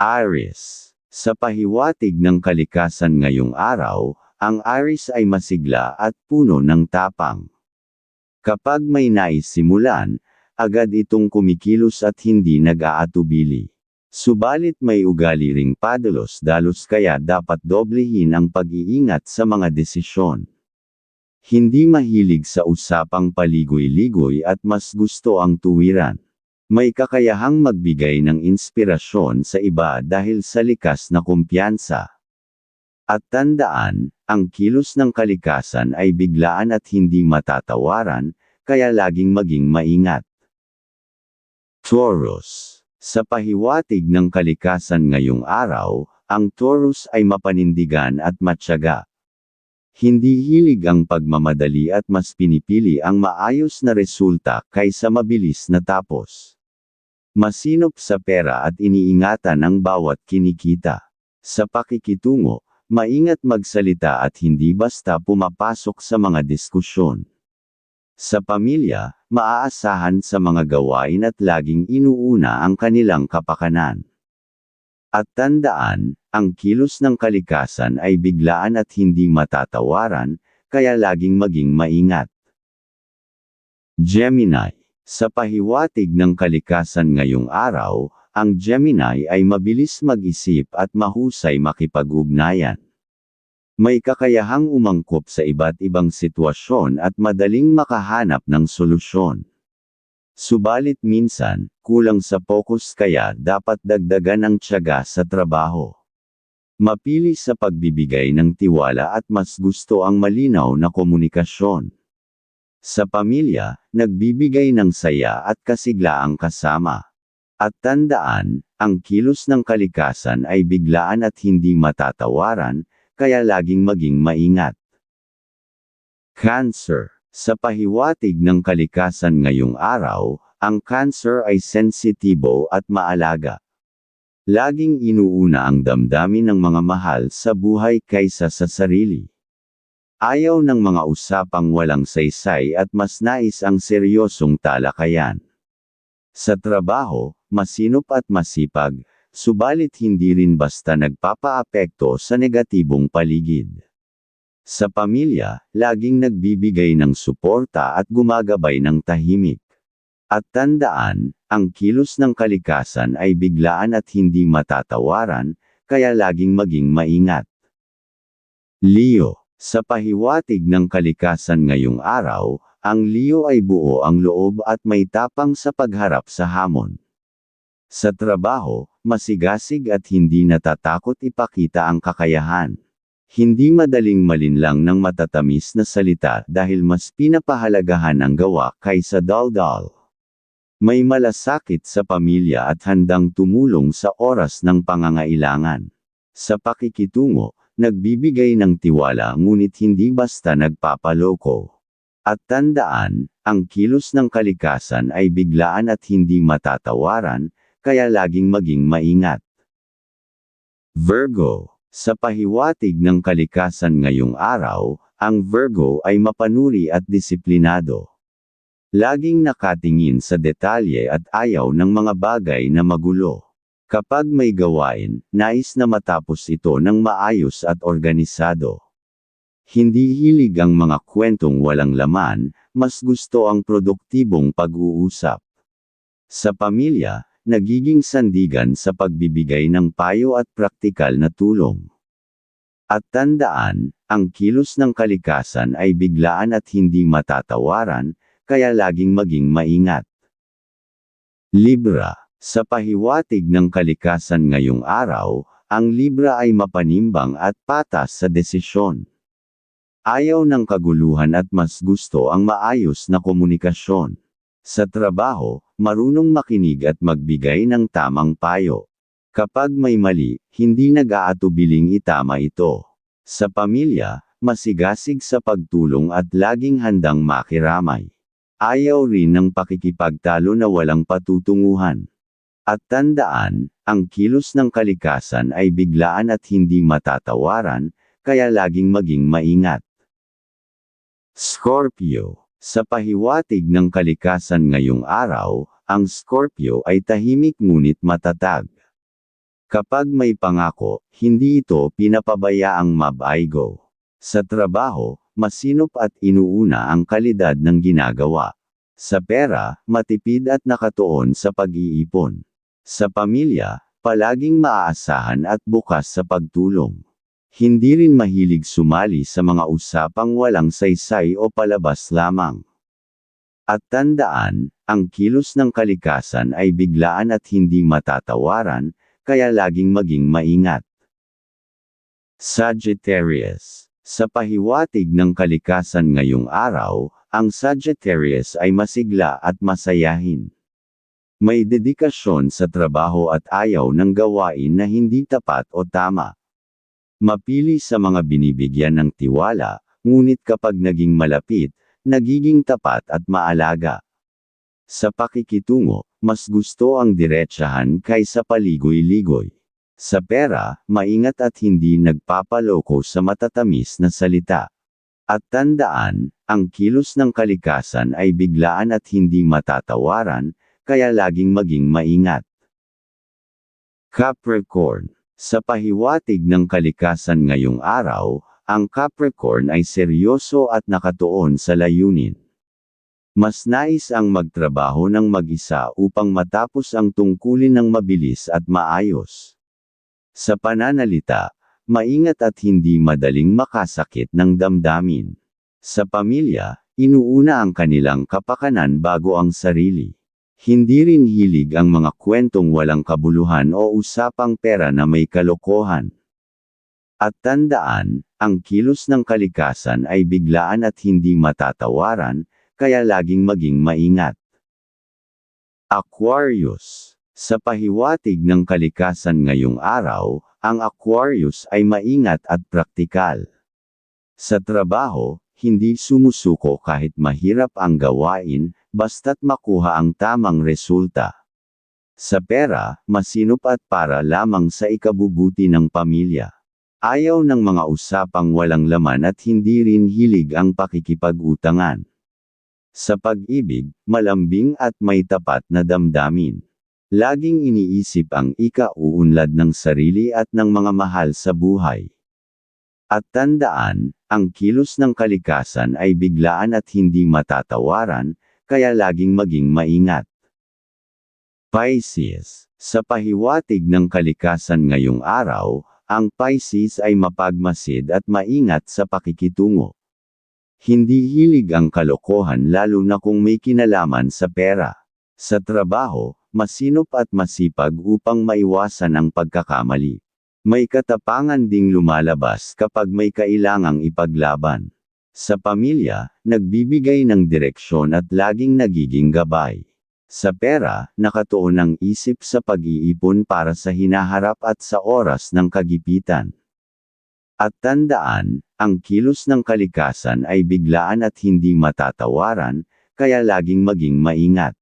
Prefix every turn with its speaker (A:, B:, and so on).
A: Aries. Sa pahiwatig ng kalikasan ngayong araw, ang Aries ay masigla at puno ng tapang. Kapag may nais simulan, agad itong kumikilos at hindi nag-aatubili. Subalit may ugali ring padalos-dalos kaya dapat doblehin ang pag-iingat sa mga desisyon. Hindi mahilig sa usapang paligoy-ligoy at mas gusto ang tuwiran. May kakayahang magbigay ng inspirasyon sa iba dahil sa likas na kumpiyansa. At tandaan, ang kilos ng kalikasan ay biglaan at hindi matatawaran, kaya laging maging maingat. Taurus Sa pahiwatig ng kalikasan ngayong araw, ang Taurus ay mapanindigan at matyaga. Hindi hilig ang pagmamadali at mas pinipili ang maayos na resulta kaysa mabilis na tapos. Masinop sa pera at iniingatan ang bawat kinikita. Sa pakikitungo, maingat magsalita at hindi basta pumapasok sa mga diskusyon. Sa pamilya, maaasahan sa mga gawain at laging inuuna ang kanilang kapakanan. At tandaan, ang kilos ng kalikasan ay biglaan at hindi matatawaran, kaya laging maging maingat. Gemini sa pahiwatig ng kalikasan ngayong araw, ang Gemini ay mabilis mag-isip at mahusay makipag-ugnayan. May kakayahang umangkop sa iba't ibang sitwasyon at madaling makahanap ng solusyon. Subalit minsan, kulang sa focus kaya dapat dagdagan ang tiyaga sa trabaho. Mapili sa pagbibigay ng tiwala at mas gusto ang malinaw na komunikasyon. Sa pamilya, nagbibigay ng saya at kasiglaang kasama. At tandaan, ang kilos ng kalikasan ay biglaan at hindi matatawaran, kaya laging maging maingat. Cancer Sa pahiwatig ng kalikasan ngayong araw, ang cancer ay sensitibo at maalaga. Laging inuuna ang damdamin ng mga mahal sa buhay kaysa sa sarili. Ayaw ng mga usapang walang saysay at mas nais ang seryosong talakayan. Sa trabaho, masinop at masipag, subalit hindi rin basta nagpapaapekto sa negatibong paligid. Sa pamilya, laging nagbibigay ng suporta at gumagabay ng tahimik. At tandaan, ang kilos ng kalikasan ay biglaan at hindi matatawaran, kaya laging maging maingat. Leo sa pahiwatig ng kalikasan ngayong araw, ang Leo ay buo ang loob at may tapang sa pagharap sa hamon. Sa trabaho, masigasig at hindi natatakot ipakita ang kakayahan. Hindi madaling malinlang ng matatamis na salita dahil mas pinapahalagahan ang gawa kaysa daldal. May malasakit sa pamilya at handang tumulong sa oras ng pangangailangan. Sa pakikitungo, Nagbibigay ng tiwala ngunit hindi basta nagpapaloko. At tandaan, ang kilos ng kalikasan ay biglaan at hindi matatawaran, kaya laging maging maingat. Virgo Sa pahiwatig ng kalikasan ngayong araw, ang Virgo ay mapanuri at disiplinado. Laging nakatingin sa detalye at ayaw ng mga bagay na magulo. Kapag may gawain, nais na matapos ito ng maayos at organisado. Hindi hilig ang mga kwentong walang laman, mas gusto ang produktibong pag-uusap. Sa pamilya, nagiging sandigan sa pagbibigay ng payo at praktikal na tulong. At tandaan, ang kilos ng kalikasan ay biglaan at hindi matatawaran, kaya laging maging maingat. Libra sa pahiwatig ng kalikasan ngayong araw, ang Libra ay mapanimbang at patas sa desisyon. Ayaw ng kaguluhan at mas gusto ang maayos na komunikasyon. Sa trabaho, marunong makinig at magbigay ng tamang payo. Kapag may mali, hindi nag-aatubiling itama ito. Sa pamilya, masigasig sa pagtulong at laging handang makiramay. Ayaw rin ng pakikipagtalo na walang patutunguhan. At tandaan, ang kilos ng kalikasan ay biglaan at hindi matatawaran, kaya laging maging maingat. Scorpio Sa pahiwatig ng kalikasan ngayong araw, ang Scorpio ay tahimik ngunit matatag. Kapag may pangako, hindi ito pinapabayaang mabaigo. Sa trabaho, masinop at inuuna ang kalidad ng ginagawa. Sa pera, matipid at nakatuon sa pag-iipon. Sa pamilya, palaging maaasahan at bukas sa pagtulong. Hindi rin mahilig sumali sa mga usapang walang saysay o palabas lamang. At tandaan, ang kilos ng kalikasan ay biglaan at hindi matatawaran, kaya laging maging maingat. Sagittarius Sa pahiwatig ng kalikasan ngayong araw, ang Sagittarius ay masigla at masayahin. May dedikasyon sa trabaho at ayaw ng gawain na hindi tapat o tama. Mapili sa mga binibigyan ng tiwala, ngunit kapag naging malapit, nagiging tapat at maalaga. Sa pakikitungo, mas gusto ang diretsahan kaysa paligoy-ligoy. Sa pera, maingat at hindi nagpapaloko sa matatamis na salita. At tandaan, ang kilos ng kalikasan ay biglaan at hindi matatawaran, kaya laging maging maingat. Capricorn Sa pahiwatig ng kalikasan ngayong araw, ang Capricorn ay seryoso at nakatuon sa layunin. Mas nais ang magtrabaho ng mag-isa upang matapos ang tungkulin ng mabilis at maayos. Sa pananalita, maingat at hindi madaling makasakit ng damdamin. Sa pamilya, inuuna ang kanilang kapakanan bago ang sarili. Hindi rin hilig ang mga kwentong walang kabuluhan o usapang pera na may kalokohan. At tandaan, ang kilos ng kalikasan ay biglaan at hindi matatawaran, kaya laging maging maingat. Aquarius Sa pahiwatig ng kalikasan ngayong araw, ang Aquarius ay maingat at praktikal. Sa trabaho, hindi sumusuko kahit mahirap ang gawain, basta't makuha ang tamang resulta. Sa pera, masinop at para lamang sa ikabubuti ng pamilya. Ayaw ng mga usapang walang laman at hindi rin hilig ang pakikipag-utangan. Sa pag-ibig, malambing at may tapat na damdamin. Laging iniisip ang ika-uunlad ng sarili at ng mga mahal sa buhay. At tandaan, ang kilos ng kalikasan ay biglaan at hindi matatawaran, kaya laging maging maingat. Pisces Sa pahiwatig ng kalikasan ngayong araw, ang Pisces ay mapagmasid at maingat sa pakikitungo. Hindi hilig ang kalokohan lalo na kung may kinalaman sa pera. Sa trabaho, masinop at masipag upang maiwasan ang pagkakamali. May katapangan ding lumalabas kapag may kailangang ipaglaban. Sa pamilya, nagbibigay ng direksyon at laging nagiging gabay. Sa pera, nakatuon ang isip sa pag-iipon para sa hinaharap at sa oras ng kagipitan. At tandaan, ang kilos ng kalikasan ay biglaan at hindi matatawaran, kaya laging maging maingat.